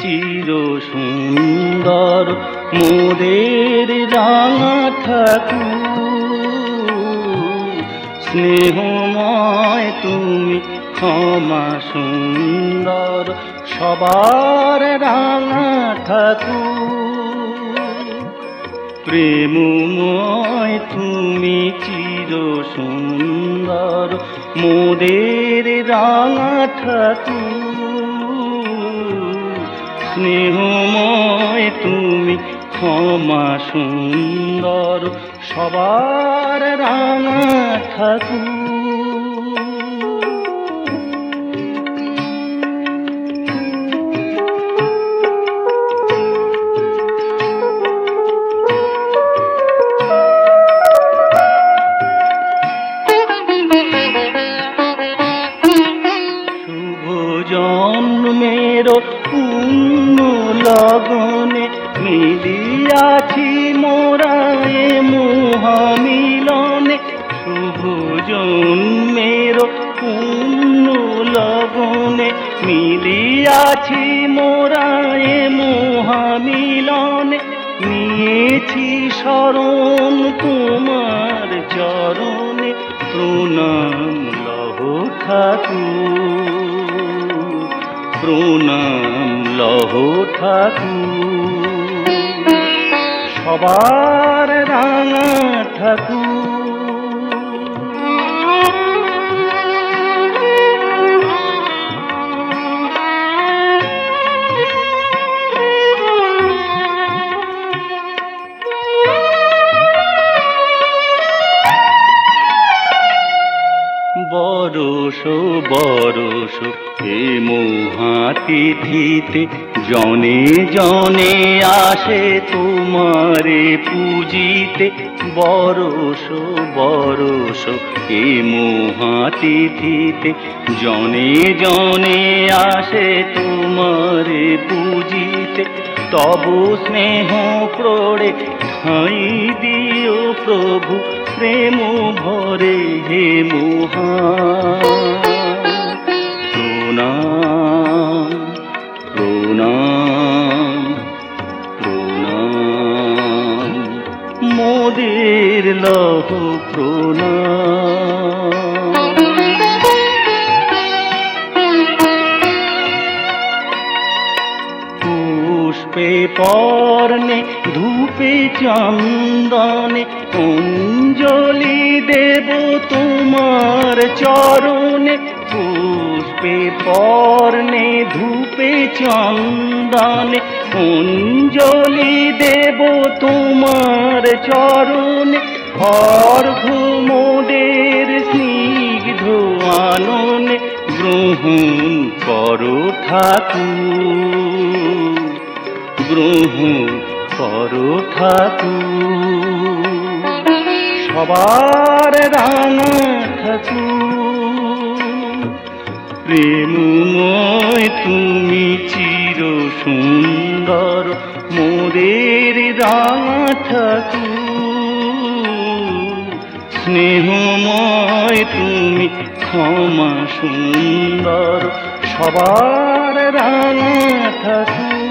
চির সুন্দর মোদের রাঙা ঠাকুর। স্নেহময় তুমি ক্ষমা সুন্দর, সবার রাঙা ঠাকুর। প্রেমময় তুমি চির সুন্দর, মোদের রাঙা ঠাকুর। স্নেহময় তুমি ক্ষমা সুন্দর সবার রাঙা ঠাকুর। পূর্ণ লগনে মিলিয়াছি মোরায়ে মহামিলনে। শুভ জন্মের পূর্ণ লগনে মিলিয়াছি মোরায়ে মহামিলনে। নিয়েছি শরণ তোমার চরণে, প্রণাম লহ ঠাকুর, প্রণাম ঠাকুর। সবার রাঙা ঠাকুর। বরস বরস হে মহাতিথিতে জনে জনে আসে তোমারে পূজিতে। বরস বরস হে মহাতিথিতে জনে জনে আসে তোমারে পূজিতে। তব স্নেহ প্রড়ে ঠাঁই দিও প্রভু প্রেম ভরে হে মোহা প্রণাম। মোদের লহ প্রণাম। পুষ্পে পর্ণে ধূপে চন্দনে অঞ্জলি দেব তোমার চরণে। পুষ্পে পর্ণে ধূপে চন্দনে অঞ্জলি দেব তোমার চরণে। অর্ঘ মোদের স্নিগ্ধ আননে গ্রহণ করো ঠাকুর। গ্রহণ করো ঠাকুর। সবার রাঙা ঠাকুর। প্রেমময় তুমি চির সুন্দর মোদের রাঙা ঠাকুর। স্নেহময় তুমি ক্ষমা সুন্দর সবার রাঙা ঠাকুর।